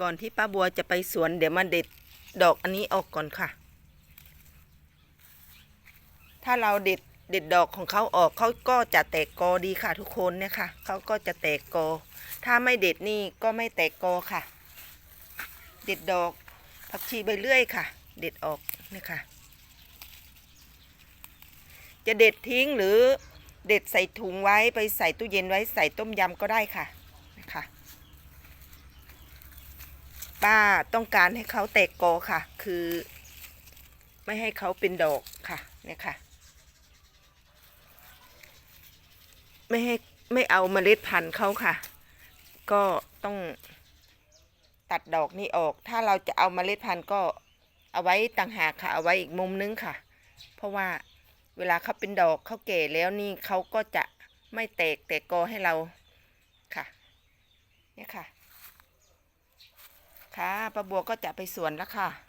ก่อนที่ป้าบัวจะไปสวนเดี๋ยวมาเด็ดดอกอันนี้ออกก่อนค่ะ ถ้าเราเด็ดเด็ดดอกของเขาออกเขาก็จะแตกกอดีค่ะ ทุกคนเนี่ยค่ะเขาก็จะแตกกอ ถ้าไม่เด็ดนี่ก็ไม่แตกกอค่ะ เด็ดดอกผักชีใบเลื่อยค่ะ เด็ดออกเนี่ยค่ะ จะเด็ดทิ้งหรือเด็ดใส่ถุงไว้ไปใส่ตู้เย็นไว้ใส่ต้มยำก็ได้ค่ะนะคะ ป้าต้องการให้เขาแตกกอค่ะ คือ ไม่ให้เขาเป็นดอกค่ะเนี่ยค่ะ ไม่ให้ไม่เอาเมล็ดพันธุ์เขาค่ะ ก็ต้องตัดดอกนี้ออก ถ้าเราจะเอาเมล็ดพันธุ์ก็เอาไว้ต่างหากค่ะเอาไว้อีกมุมนึงค่ะ เพราะว่าเวลาเขาเป็นดอกเขาแก่แล้วนี่เขาก็จะไม่แตกแตกกอให้เราค่ะ เนี่ยค่ะ ค่ะป้าบัวก็จะไปสวนแล้วค่ะ